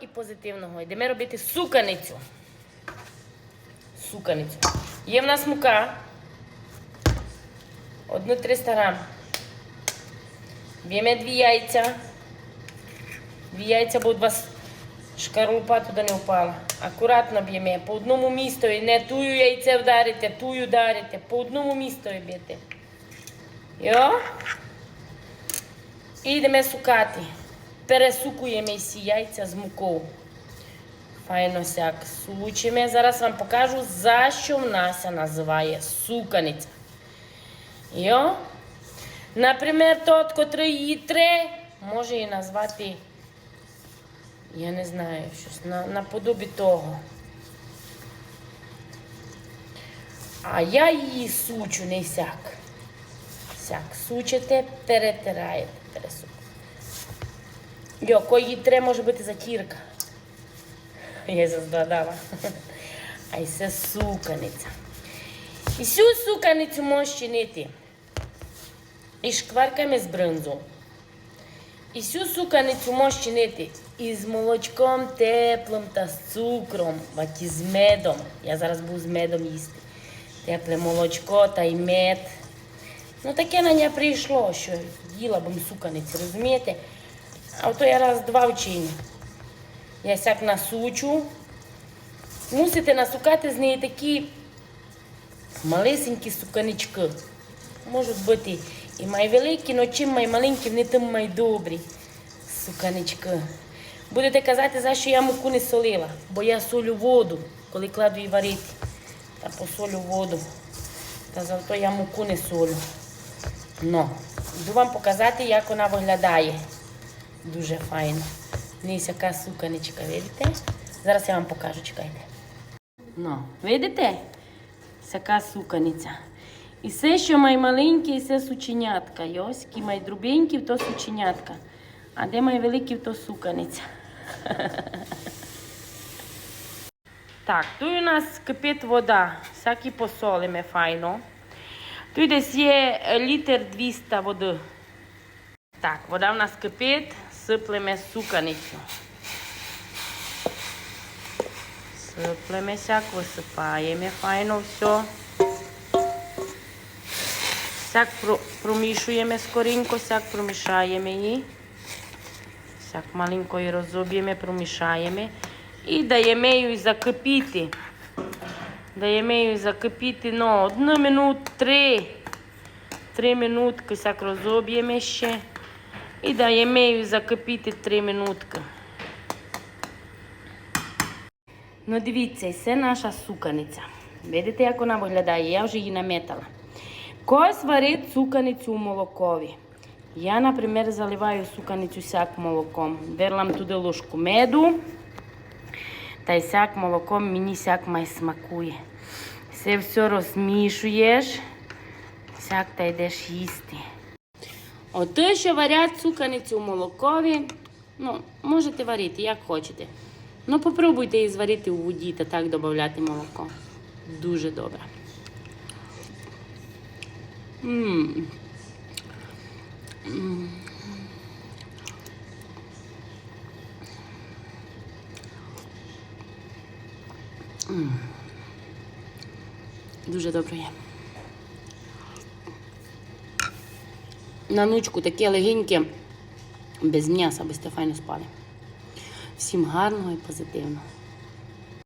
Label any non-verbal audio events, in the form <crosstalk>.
і позитивного. Йдемо робити суканицю. Суканицю. Є в нас мука. Одну 300 грам. Б'ємо дві яйця. Дві яйця, бо у вас шкарлупа туди не впала. Акуратно б'ємо. По одному місту. і Не тую яйце вдарите, тую вдарите. По одному місту б'єте. Йо. І йдемо сукати. Пересукуємо всі яйця з мукою. Файно сяк сучимо. Зараз вам покажу, за що в нас називає суканиця. Йо. Наприклад, тот, котрий її тре, може її назвати, я не знаю, щось на, наподобі того. А я її сучу не сяк. Сяк. Сучите, перетираєте, пересуку. Йо, кої тре може бути затірка. Я заздадала. А й це суканиця. І цю суканицю можеш чинити із шкварками з бринзу. І цю суканицю можеш чинити із молочком теплим та з цукром, баті з медом. Я зараз буду з медом їсти. Тепле молочко та й мед. Ну таке на нє прийшло, що їла б суканиці, розумієте? А ото я раз два вчині. Я сяк насучу. Мусите насукати з неї такі малесенькі суканички. Можуть бути і май великі, але чим май маленькі, вони тим май добрі. Суканички. Будете казати, за що я муку не солила, бо я солю воду, коли кладу її варити. Та посолю воду. Та зато я муку не солю. Ну, йду вам показати, як вона виглядає. Дуже файно. Ось яка суканичка, видите? Зараз я вам покажу, чекайте. Ну, видите? Яка суканиця. І все, що май маленьке, і все сученятка. І ось, май друбенькі, то сученятка. А де май великі, то суканиця. <laughs> Так, тут у нас кипить вода, всякі посолимо файно. Тут десь є е, літр 200 води. Так, вода в нас кипить, сиплемо суканицю. Сиплемо сяк, висипаємо файно все. Сяк про- промішуємо скоренько, сяк промішаємо її. Сяк маленько її розоб'ємо, промішаємо. І даємо її закипіти. Даємо її закипіти, ну, одну минут, три. Три минутки сяк розоб'ємо ще. І даємо її закипіти три минутки. Ну, дивіться, це наша суканиця. Видите, як вона виглядає? Я вже її наметала. Когось варить суканицю у молокові. Я, наприклад, заливаю суканицю сяк молоком. Верлам туди ложку меду. Та й сяк молоком мені сяк май смакує. Все все розмішуєш, сяк та йдеш їсти. Ото, що варять цуканицю в молокові, ну, можете варити, як хочете. Ну, попробуйте її зварити у воді та так додати молоко. Дуже добре. М. М. М. Дуже добре є. На нучку таке легеньке, без м'яса, без файно спали. Всім гарного і позитивного.